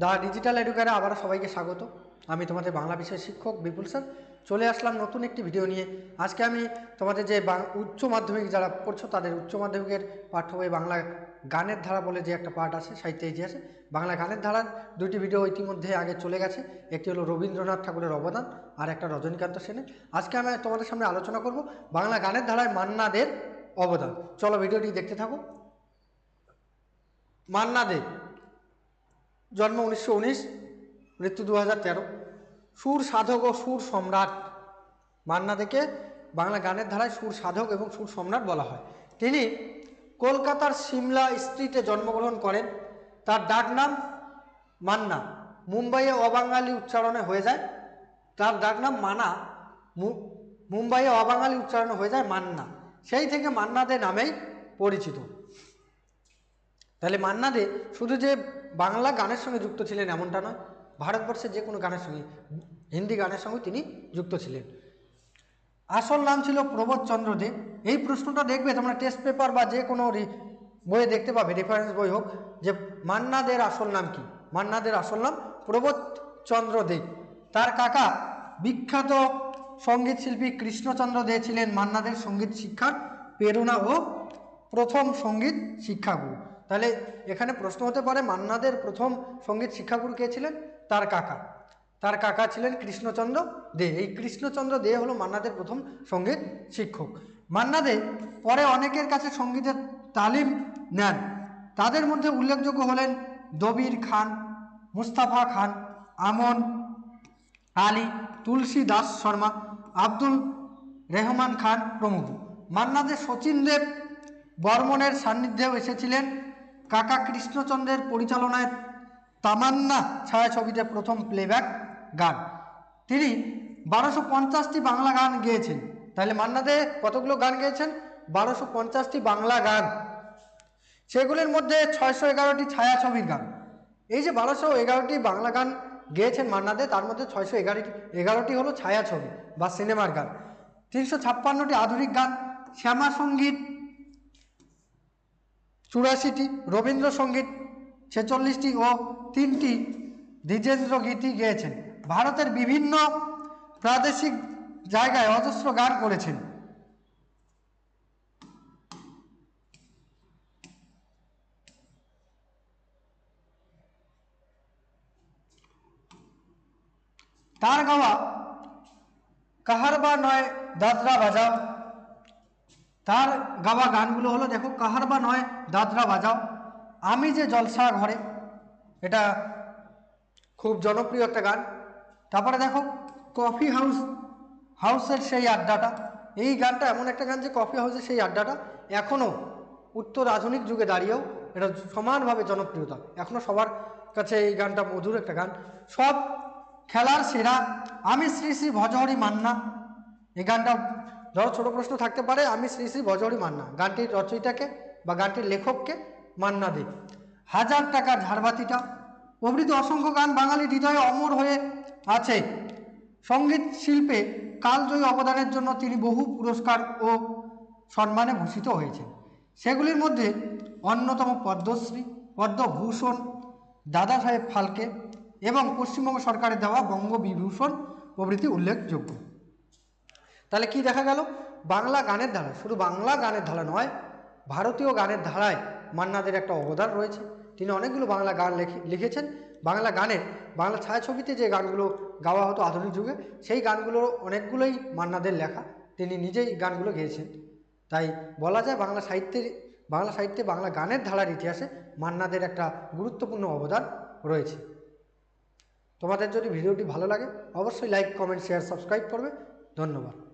The digital এডুকারে আবার সবাইকে স্বাগত। আমি তোমাদের বাংলা বিষয়ের শিক্ষক বিপুল স্যার। চলে আসলাম নতুন একটি ভিডিও নিয়ে। আজকে আমি তোমাদের যে উচ্চ মাধ্যমিক যারা পড়ছো, তাদের উচ্চ মাধ্যমিকের পাঠ্য বই বাংলা গানের ধারা বলে যে একটা পাঠ আছে, সাহিত্য ইতিহাসে বাংলা গানের ধারার দুটি ভিডিও ইতিমধ্যে আগে চলে গেছে। একটি হলো রবীন্দ্রনাথ ঠাকুরের অবদান আর একটা রজনীকান্ত সেনের। আজকে আমি তোমাদের সামনে আলোচনা করব বাংলা গানের ধারায় মান্নাদের অবদান। চলো ভিডিওটি দেখতে থাকো। মান্না দে জন্ম উনিশশো উনিশ, মৃত্যু দু হাজার তেরো। সুর সাধক ও সুর সম্রাট মান্না থেকে বাংলা গানের ধারায় সুর সাধক এবং সুর সম্রাট বলা হয়। তিনি কলকাতার সিমলা স্ট্রিটে জন্মগ্রহণ করেন। তার ডাক নাম মান্না। মুম্বাইয়ে অবাঙালি উচ্চারণে হয়ে যায়। তার ডাক নাম মানা। মুম্বাইয়ে অবাঙালি উচ্চারণে হয়ে যায় মান্না। সেই থেকে মান্না দে নামেই পরিচিত। তাহলে মান্না দে, শুধু যে বাংলা গানের সঙ্গে যুক্ত ছিলেন এমনটা নয়, ভারতবর্ষের যে কোনো গানের সঙ্গে, হিন্দি গানের সঙ্গে তিনি যুক্ত ছিলেন। আসল নাম ছিল প্রবোধ চন্দ্র দে। এই প্রশ্নটা দেখবে তোমরা টেস্ট পেপার বা যে কোনো বইয়ে দেখতে পাবে রেফারেন্স বই হোক, যে মান্নাদের আসল নাম কি? মান্নাদের আসল নাম প্রবোধ চন্দ্র দে। তার কাকা বিখ্যাত সংগীত শিল্পী কৃষ্ণচন্দ্র দে ছিলেন মান্নাদের সংগীত শিক্ষার প্রেরণা ও প্রথম সংগীত শিক্ষাগুরু। তাহলে এখানে প্রশ্ন হতে পারে, মান্নাদের প্রথম সংগীত শিক্ষাগুরু কে ছিলেন? তার কাকা। তার কাকা ছিলেন কৃষ্ণচন্দ্র দে। এই কৃষ্ণচন্দ্র দে হলো মান্নাদের প্রথম সংগীত শিক্ষক। মান্না দে পরে অনেকের কাছে সঙ্গীতের তালিম নেন। তাদের মধ্যে উল্লেখযোগ্য হলেন দবির খান, মুস্তাফা খান, আমন, আলী, তুলসী দাস শর্মা, আব্দুল রেহমান খান প্রমুখ। মান্নাদে শচীন দেব বর্মনের সান্নিধ্যেও এসেছিলেন। কাকা কৃষ্ণচন্দ্রের পরিচালনায় তামান্না ছায়াছবিতে প্রথম প্লেব্যাক গান। তিনি বারোশো পঞ্চাশটি বাংলা গান গেয়েছেন। তাহলে মান্নাদে কতগুলো গান গেয়েছেন? বারোশো পঞ্চাশটি বাংলা গান। সেগুলির মধ্যে ছয়শো এগারোটি ছায়াছবির গান। এই যে বারোশো এগারোটি বাংলা গান গেয়েছেন মান্নাদে তার মধ্যে ছয়শো এগারোটি এগারোটি হলো ছায়াছবি বা সিনেমার গান। তিনশো ছাপ্পান্নটি আধুনিক গান। শ্যামা সংগীত চুরাশিটি রবীন্দ্রসঙ্গীত, ছেচল্লিশটি ও তিনটি দ্বিজেন্দ্র গীতি গেয়েছেন। ভারতের বিভিন্ন প্রাদেশিক জায়গায় অজস্র গান করেছেন। তার গাওয়া কাহারবা নয় দাদরা বাজাও তার গাওয়া গানগুলো হলো, দেখো কাহার বা নয়, দাদরা বাজাও। আমি যে জলসা ঘরে এটা খুব জনপ্রিয় একটা গান। তারপরে দেখো, কফি হাউস, হাউসের সেই আড্ডাটা। এই গানটা এমন একটা গান যে, কফি হাউসের সেই আড্ডাটা এখনও উত্তর আধুনিক যুগে দাঁড়িয়েও এটা সমানভাবে জনপ্রিয়তা। এখনও সবার কাছে এই গানটা মধুর একটা গান। সব খেলার সেরা, আমি শ্রী শ্রী ভজহরি মান্না। এই গানটা ধরো ছোট প্রশ্ন থাকতে পারে, আমি শ্রী শ্রী ভজহরি মান্না, গানটির রচয়িতাকে বা গানটির লেখককে মান্না দে হাজার টাকার ঝাড়বাতিটা প্রভৃতি অসংখ্য গান বাঙালির হৃদয়ে অমর হয়ে আছে। সংগীত শিল্পে কালজয়ী অবদানের জন্য তিনি বহু পুরস্কার ও সম্মানে ভূষিত হয়েছেন। সেগুলির মধ্যে অন্যতম পদ্মশ্রী, পদ্মভূষণ, দাদা সাহেব ফালকে এবং পশ্চিমবঙ্গ সরকারের দেওয়া বঙ্গবিভূষণ প্রভৃতি উল্লেখযোগ্য। তাহলে কি দেখা গেল? বাংলা গানের ধারা। শুধু বাংলা গানের ধারা নয়, ভারতীয় গানের ধারায় মান্নাদের একটা অবদান রয়েছে। তিনি অনেকগুলো বাংলা গান লেখে লিখেছেন। বাংলা গানের বাংলা ছায়াছবিতে যে গানগুলো গাওয়া হতো আধুনিক যুগে, সেই গানগুলোর অনেকগুলোই মান্নাদের লেখা। তিনি নিজেই গানগুলো গেয়েছেন। তাই বলা যায় বাংলা সাহিত্যের বাংলা সাহিত্যে বাংলা গানের ধারার ইতিহাসে মান্নাদের একটা গুরুত্বপূর্ণ অবদান রয়েছে। তোমাদের যদি ভিডিওটি ভালো লাগে, অবশ্যই লাইক কমেন্ট শেয়ার সাবস্ক্রাইব করবে। ধন্যবাদ।